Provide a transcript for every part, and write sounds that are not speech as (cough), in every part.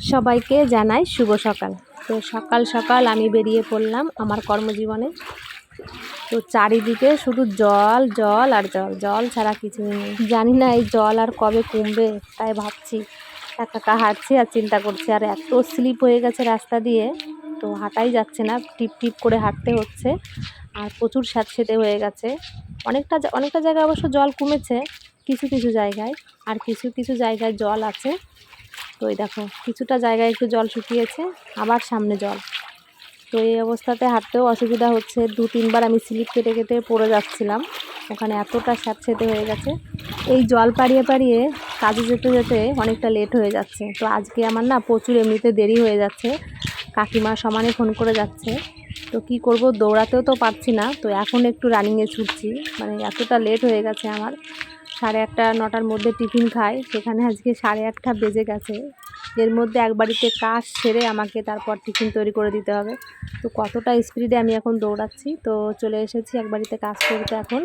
সবাইকে জানাই শুভ সকাল। তো সকাল সকাল আমি বেরিয়ে পড়লাম আমার কর্মজীবনে। তো চারিদিকে শুধু জল জল আর জল। জল ছাড়া কিছু নেই। জানি না এই জল আর কবে কমবে, তাই ভাবছি একা একা হাঁটছি আর চিন্তা করছি। আর এত স্লিপ হয়ে গেছে রাস্তা দিয়ে, তো হাঁটাই যাচ্ছে না। টিপ টিপ করে হাঁটতে হচ্ছে। আর প্রচুর স্যাঁতসেঁতে হয়ে গেছে। অনেকটা অনেকটা জায়গায় অবশ্য জল কমেছে, কিছু কিছু জায়গায়। আর কিছু কিছু জায়গায় জল আছে। তো এই দেখো, কিছুটা জায়গায় একটু জল শুকিয়েছে, আবার সামনে জল। তো এই অবস্থাতে হাঁটতেও অসুবিধা হচ্ছে। দু, তিনবার আমি স্লিপ কেটে কেটে পড়ে যাচ্ছিলাম। ওখানে এতটা স্যাঁতসেঁতে হয়ে গেছে। এই জল পাড়িয়ে পাড়িয়ে কাজে যেতে যেতে অনেকটা লেট হয়ে যাচ্ছে। তো আজকে আমার না প্রচুর এমনিতে দেরি হয়ে যাচ্ছে। কাকিমা সমানে ফোন করে যাচ্ছে। তো কি করব, দৌড়াতেও তো পারছি না। তো এখন একটু রানিংয়ে ছুটছি। মানে এতটা লেট হয়ে গেছে আমার। সাড়ে আটটা, নটার মধ্যে টিফিন খাই। সেখানে আজকে সাড়ে আটটা বেজে গেছে। এর মধ্যে এক বাড়িতে কাজ সেরে আমাকে তারপর টিফিন তৈরি করে দিতে হবে। তো কতটা স্পিডে আমি এখন দৌড়াচ্ছি? তো চলে এসেছি এক বাড়িতে কাজ করতে এখন।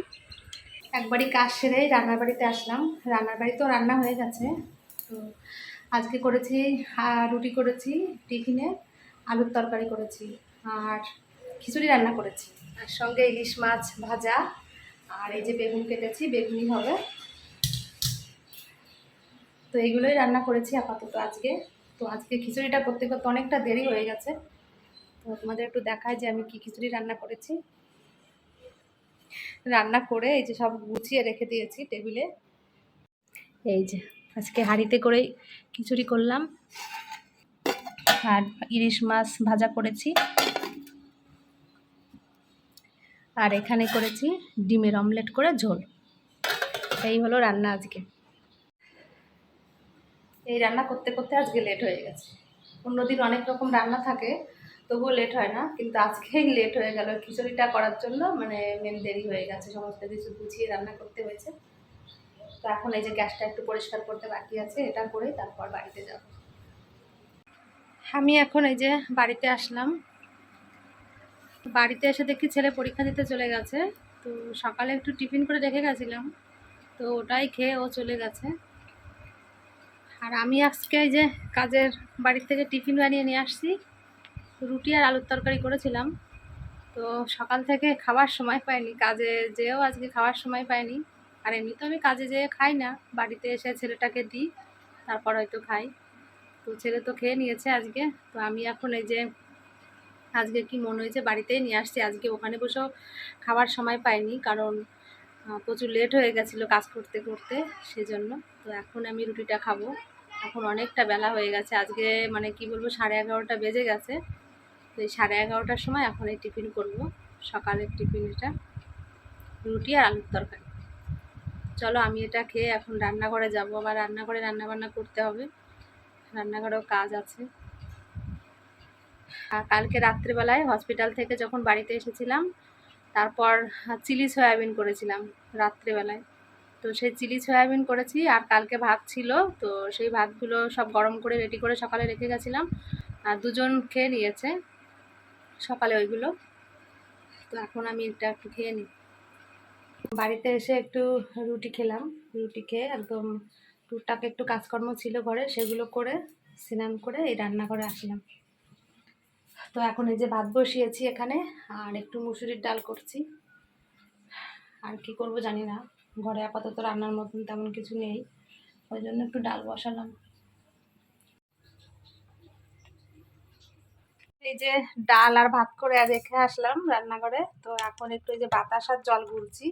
একবারই কাজ সেরেই রান্নার বাড়িতে আসলাম। রান্নার বাড়িতেও রান্না হয়ে গেছে। তো আজকে করেছি রুটি করেছি টিফিনে, আলুর তরকারি করেছি, আর খিচুড়ি রান্না করেছি। আর সঙ্গে ইলিশ মাছ ভাজা। আর এই যে বেগুন কেটেছি বেগুনি হবে। তো এইগুলোই রান্না করেছি আপাতত আজকে। তো আজকে খিচুড়িটা করতে করতে অনেকটা দেরি হয়ে গেছে। তো তোমাদের একটু দেখায় যে আমি কি খিচুড়ি রান্না করেছি। রান্না করে এই যে সব গুছিয়ে রেখে দিয়েছি টেবিলে। এই যে আজকে হাঁড়িতে করেই খিচুড়ি করলাম। আর ইলিশ মাছ ভাজা করেছি। আর এখানে করেছি ডিমের অমলেট করে ঝোল। এই হলো রান্না আজকে। এই রান্না করতে করতে আজকে লেট হয়ে গেছে। অন্যদিন অনেক রকম রান্না থাকে, তবুও লেট হয় না। কিন্তু আজকেই লেট হয়ে গেল। খিচুড়িটা করার জন্য মানে মেন দেরি হয়ে গেছে। সমস্ত কিছু গুছিয়ে রান্না করতে হয়েছে। তো এখন এই যে গ্যাসটা একটু পরিষ্কার করতে বাকি আছে, এটা করে তারপর বাড়িতে যাব। আমি এখন এই যে বাড়িতে আসলাম। বাড়িতে এসে দেখি ছেলে পরীক্ষা দিতে চলে গেছে। তো সকালে একটু টিফিন করে রেখে গেছিলাম। তো ওটাই খেয়ে ও চলে গেছে। আর আমি আজকে এই যে কাজের বাড়ির থেকে টিফিন বানিয়ে নিয়ে আসছি। রুটি আর আলুর তরকারি করেছিলাম। তো সকাল থেকে খাবার সময় পাইনি। কাজে যেও আজকে খাওয়ার সময় পাইনি। আর এমনি তো আমি কাজে যেয়ে খাই না। বাড়িতে এসে ছেলেটাকে দিই, তারপর হয়তো খাই। তো ছেলে তো খেয়ে নিয়েছে আজকে। তো আমি এখন এই যে আজকে কি মনে হয়েছে? বাড়িতেই নিয়ে আসছি। আজকে ওখানে বসেও খাবার সময় পাইনি কারণ প্রচুর লেট হয়ে গেছিল কাজ করতে করতে, সেজন্য। তো এখন আমি রুটিটা খাব। এখন অনেকটা বেলা হয়ে গেছে। আজকে মানে কি বলব, সাড়ে এগারোটা বেজে গেছে। তো এই সাড়ে এগারোটার সময় এখন এই টিফিন করব, সকালের টিফিন এটা। রুটি আর আলুর তরকারি। চলো আমি এটা খেয়ে এখন রান্নাঘরে যাব। আবার রান্নাঘরে রান্নাবান্না করতে হবে। রান্নাঘরেও কাজ আছে। কালকে রাত্রিবেলায় হসপিটাল থেকে যখন বাড়িতে এসেছিলাম, তারপর চিলি সয়াবিন করেছিলাম রাত্রিবেলায়। তো সেই চিলি সয়াবিন করেছি আর কালকে ভাত ছিল, তো সেই ভাতগুলো সব গরম করে রেডি করে সকালে রেখে গেছিলাম। আর দুজন খেয়ে নিয়েছে সকালে ওইগুলো। তো এখন আমি এটা একটু খেয়ে নিই। বাড়িতে এসে একটু রুটি খেলাম। রুটি খেয়ে একদম টুকটাক একটু কাজকর্ম ছিল ঘরে, সেগুলো করে স্নান করে এই রান্নাঘরে আসলাম। তো এখন এই যে ভাত বসিয়েছি এখানে আর একটু মুসুরির ডাল করছি। আর কি করব জানি না ঘরে আপাতত রান্নার মতন তেমন কিছু নেই ওই জন্য একটু ডাল বসালাম। এই যে ডাল আর ভাত করে রেখে আসলাম রান্নাঘরে তো এখন একটু এই যে বাতাসার জল গুলছি।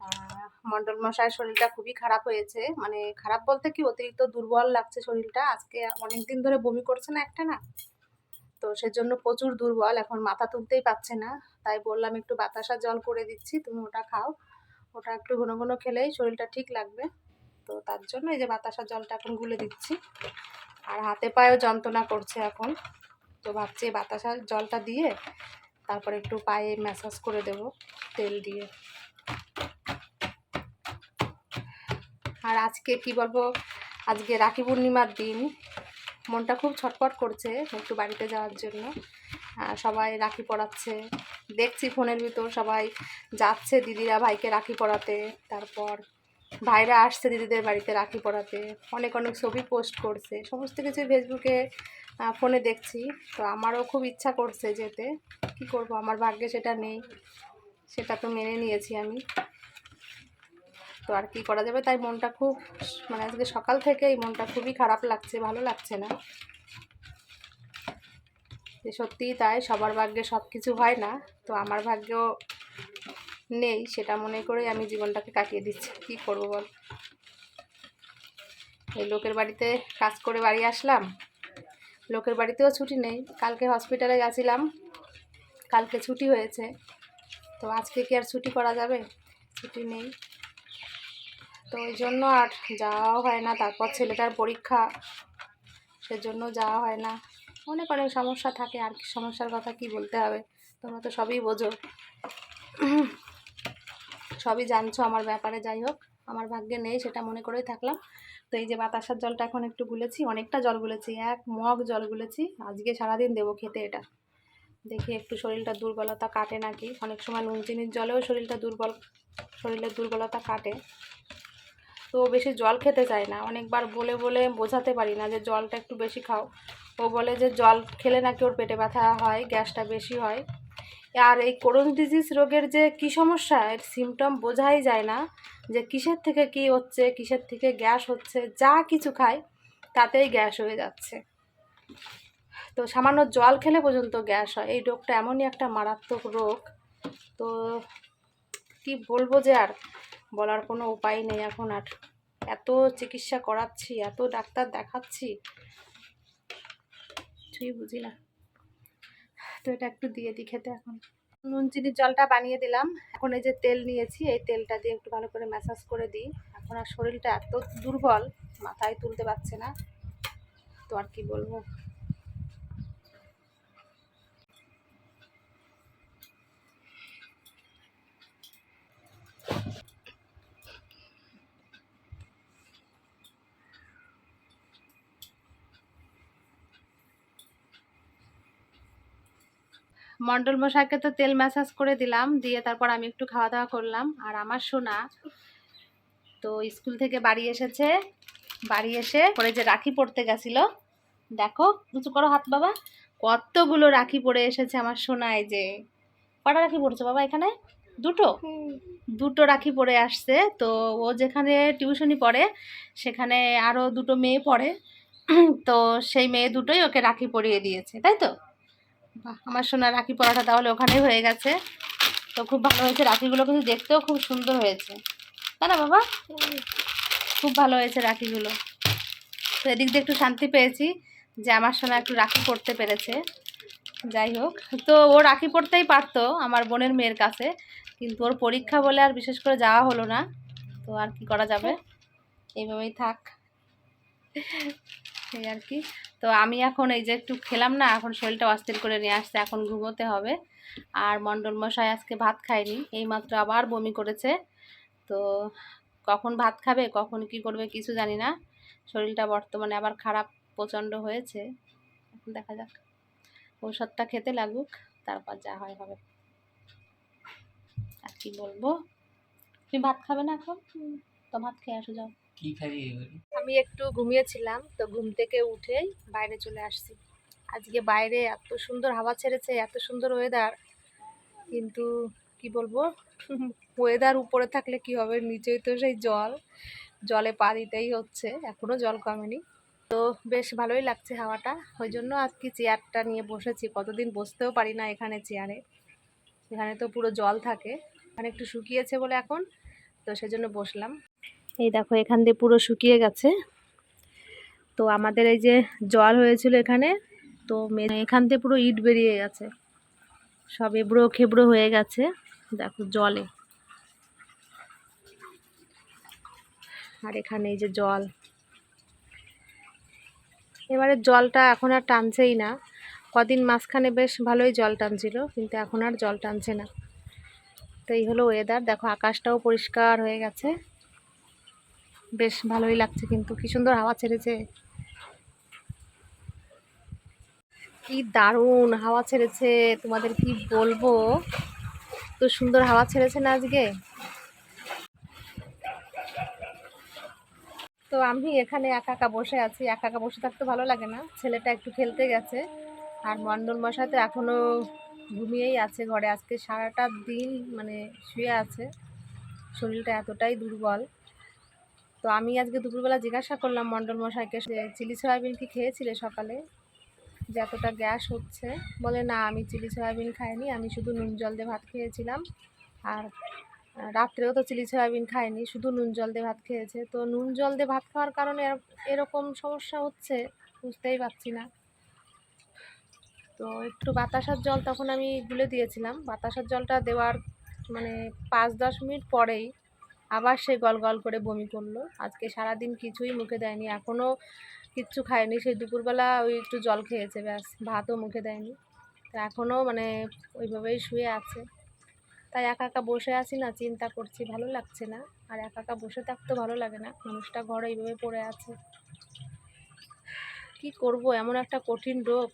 আহ, মণ্ডল মশাই শরীরটা খুবই খারাপ হয়েছে মানে খারাপ বলতে কি অতিরিক্ত দুর্বল লাগছে শরীরটা আজকে অনেক দিন ধরে বমি করছে না একটা না? তো সেজন্য প্রচুর দুর্বল, এখন মাথা তুলতেই পারছে না। তাই বললাম একটু বাতাসা জল করে দিচ্ছি, তুমি ওটা খাও। ওটা একটু ঘন ঘন খেলেই শরীরটা ঠিক লাগবে। তো তার জন্য এই যে বাতাসা জলটা এখন গুলে দিচ্ছি। আর হাতে পায়েও যন্ত্রণা করছে এখন। তো ভাবছি এই বাতাসা জলটা দিয়ে তারপর একটু পায়ে ম্যাসাজ করে দেব, তেল দিয়ে। আর আজকে কি বলব? আজকে রাখি পূর্ণিমার দিন। মনটা খুব ছটফট করছে একটু বাড়িতে যাওয়ার জন্য। সবাই রাখি পড়াচ্ছে দেখছি ফোনের ভিতর সবাই যাচ্ছে দিদিরা ভাইকে রাখি পড়াতে তারপর ভাইরা আসছে দিদিদের বাড়িতে রাখি পড়াতে অনেক অনেক ছবি পোস্ট করছে। সমস্ত কিছু ফেসবুকে ফোনে দেখছি। তো আমারও খুব ইচ্ছা করছে যেতে। কি করব? আমার ভাগ্যে সেটা নেই। সেটা তো মেনে নিয়েছি আমি। তো আর কি করা যাবে? তাই মনটা খুব মানে আজকে সকাল থেকে এই মনটা খুবই খারাপ লাগছে, ভালো লাগছে না। যে সত্যিই তাই, সবার ভাগ্যে সব কিছু হয় না। তো আমার ভাগ্যেও নেই, সেটা মনে করে আমি জীবনটাকে কাটিয়ে দিচ্ছি। কি করব বল? এই লোকের বাড়িতে কাজ করে বাড়ি আসলাম। লোকের বাড়িতেও ছুটি নেই। কালকে হসপিটালে গেছিলাম। কালকে ছুটি হয়েছে। তো আজকে কি আর ছুটি করা যাবে? ছুটি নেই। তো ওই জন্য আর যাওয়াও হয় না। তারপর ছেলেটার পরীক্ষা, সেজন্য যাওয়া হয় না। অনেক অনেক সমস্যা থাকে, আর কি সমস্যার কথা কি বলতে হবে? তোমরা তো সবই বোঝো। সবই জানছো আমার ব্যাপারে, যাই হোক। আমার ভাগ্যে নেই, সেটা মনে করেই থাকলাম। তো এই যে বাতাসার জলটা এখন একটু গুলেছি, অনেকটা জল গুলেছি, এক মগ জল গুলেছি। আজকে সারাদিন দেবো খেতে এটা। দেখি একটু শরীরটা দুর্বলতা কাটে নাকি? অনেক সময় নুন চিনির জলেও শরীরটা দুর্বল, শরীরের দুর্বলতা কাটে। তো বেশি জল খেতে চায় না। অনেকবার বলে বলে বোঝাতে পারি না যে জলটা একটু বেশি খাও। ও বলে যে জল খেলে নাকি ওর পেটে ব্যথা হয়, গ্যাসটা বেশি হয়। আর এই করোন ডিজিজ রোগের যে কী সমস্যা, এর সিমটম বোঝাই যায় না যে কিসের থেকে কি হচ্ছে, কিসের থেকে গ্যাস হচ্ছে, যা কিছু খায় তাতেই গ্যাস হয়ে যাচ্ছে। তো সামান্য জল খেলে পর্যন্ত গ্যাস হয়। এই রোগটা এমনই একটা মারাত্মক রোগ। তো কি বলব যে আর বলার কোনো উপায় নেই এখন আর। এত চিকিৎসা করাচ্ছি, এত ডাক্তার দেখাচ্ছি। কিছুই বুঝি না। তো এটা একটু দিয়ে দিই খেতে এখন। নুন চিনির জলটা বানিয়ে দিলাম। এখন এই যে তেল নিয়েছি, এই তেলটা দিয়ে একটু ভালো করে ম্যাসাজ করে দিই। এখন আর শরীরটা এত দুর্বল, মাথায় তুলতে পারছে না। তো আর কি বলব? মণ্ডল মশাইকে তো তেল ম্যাসাজ করে দিলাম দিয়ে তারপর আমি একটু খাওয়া দাওয়া করলাম। আর আমার সোনা তো স্কুল থেকে বাড়ি এসেছে। বাড়ি এসে পরে যে রাখি পড়তে গেছিল দেখো উঁচু করো হাত বাবা কতগুলো রাখি পরে এসেছে আমার সোনায় যে কটা রাখি পড়ছে বাবা এখানে? দুটো? দুটো রাখি পরে আসছে তো ও যেখানে টিউশনি পড়ে সেখানে আরও দুটো মেয়ে পড়ে। তো সেই মেয়ে দুটোই ওকে রাখি পরিয়ে দিয়েছে তাই তো? আমার সোনা রাখি পরাটা তাহলে ওখানেই হয়ে গেছে। তো খুব ভালো হয়েছে, রাখিগুলো কিন্তু দেখতেও খুব সুন্দর হয়েছে। তাই না বাবা? খুব ভালো হয়েছে রাখিগুলো। তো এদিক দিয়ে একটু শান্তি পেয়েছি যে আমার সোনা একটু রাখি পড়তে পেরেছে। যাই হোক, তো ও রাখি পড়তেই পারতো আমার বোনের মেয়ের কাছে, কিন্তু ওর পরীক্ষা বলে আর বিশেষ করে যাওয়া হলো না। তো আর কি করা যাবে? এইভাবেই থাক। এই আর কি। তো আমি এখন এই যে একটু খেলাম না, এখন শরীরটা অস্থির করে নিয়ে আসছে, এখন ঘুমোতে হবে। আর মণ্ডল মশাই আজকে ভাত খায়নি এইমাত্র আবার বমি করেছে। তো কখন ভাত খাবে, কখন কি করবে কিছু জানি না। শরীরটা বর্তমানে আবার খারাপ প্রচণ্ড হয়েছে। এখন দেখা যাক। ঔষধটা খেতে লাগুক, তারপর যা হয় হবে। আর কি বলব? তুমি ভাত খাবে না এখন? তো ভাত খেয়ে আসো, যাও। কি এবারে আমি একটু ঘুমিয়েছিলাম, তো ঘুম থেকে উঠেই বাইরে চলে আসছি। আজকে বাইরে এত সুন্দর হাওয়া ছেড়েছে, এত সুন্দর ওয়েদার কিন্তু কি বলব? (laughs) ওয়েদার উপরে থাকলে কি হবে? নিচেই তো সেই জল। জলে পা দিতেই হচ্ছে এখনও জল কমেনি। তো বেশ ভালোই লাগছে হাওয়াটা। ওই জন্য আজকে চেয়ারটা নিয়ে বসেছি। কতদিন বসতেও পারি না এখানে চেয়ারে এখানে তো পুরো জল থাকে। এখানে একটু শুকিয়েছে বলে এখন, তো সেজন্য বসলাম। এই দেখো, এখান দিয়ে পুরো শুকিয়ে গেছে। তো আমাদের এই যে জল হয়েছিল এখানে, তো এখান থেকে পুরো ইট বেরিয়ে গেছে। সব এবড়ো খেবড়ো হয়ে গেছে, দেখো জলে। আর এখানে এই যে জল। এবারে জলটা এখন আর টানছেই না। কদিন মাঝখানে বেশ ভালোই জল টানছিল, কিন্তু এখন আর জল টানছে না। তো এই হলো ওয়েদার দেখো আকাশটাও পরিষ্কার হয়ে গেছে। বেশ ভালোই লাগছে কিন্তু। কি সুন্দর হাওয়া ছেড়েছে। কি দারুণ হাওয়া ছেড়েছে। তোমাদের কি বলব? তো সুন্দর হাওয়া ছেড়েছে না আজকে? তো আমি এখানে একা একা বসে আছি। একা একা বসে থাকতে ভালো লাগে না। ছেলেটা একটু খেলতে গেছে। আর মন্ডল মশাই তো এখনও ঘুমিয়েই আছে ঘরে। আজকে সারাটা দিন মানে শুয়ে আছে। শরীরটা এতটাই দুর্বল। তো আমি আজকে দুপুরবেলা জিজ্ঞাসা করলাম মন্ডল মশাইকে চিলি সয়াবিন কি খেয়েছিলে সকালে? যে এতটা গ্যাস হচ্ছে। বলে, না, আমি চিলি সয়াবিন খাইনি। আমি শুধু নুন জল দিয়ে ভাত খেয়েছিলাম। আর রাত্রেও তো চিলি সয়াবিন খায়নি শুধু নুন জল দিয়ে ভাত খেয়েছে। তো নুন জল দিয়ে ভাত খাওয়ার কারণে এর- এরকম সমস্যা হচ্ছে? বুঝতেই পারছি না। তো একটু বাতাসার জল তখন আমি গুলে দিয়েছিলাম। বাতাসার জলটা দেওয়ার মানে পাঁচ দশ মিনিট পরেই আবার সে গল গল করে বমি করল। আজকে সারাদিন কিছুই মুখে দেয়নি এখনও কিচ্ছু খায়নি। সেই দুপুরবেলা ওই একটু জল খেয়েছে, ব্যাস, ভাতও মুখে দেয়নি। তো এখনও মানে ওইভাবেই শুয়ে আছে। তাই একা একা বসে আছি না, চিন্তা করছি, ভালো লাগছে না। আর একা একা বসে থাকতে ভালো লাগে না, মানুষটা ঘরে এইভাবে পড়ে আছে। কি করব, এমন একটা কঠিন রোগ।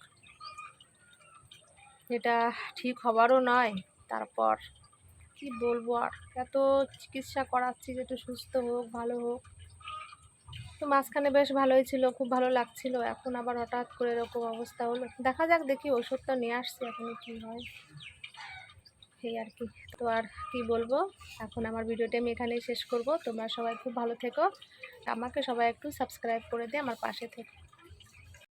এটা ঠিক হবারও নয়, তারপর কি বলব? আর এত চিকিৎসা করাচ্ছি যে একটু সুস্থ হোক, ভালো হোক। তো মাঝখানে বেশ ভালোই ছিল, খুব ভালো লাগছিল। এখন আবার হঠাৎ করে এরকম অবস্থা হলো। দেখা যাক, দেখি ওষুধটা নিয়ে আসছি, এখন কী হয়। এই আর কি। তো আর কি বলব? এখন আমার ভিডিওটি আমি এখানেই শেষ করব। তোমরা সবাই খুব ভালো থেকো। আমাকে সবাই একটু সাবস্ক্রাইব করে দিয়ে আমার পাশে থেকো।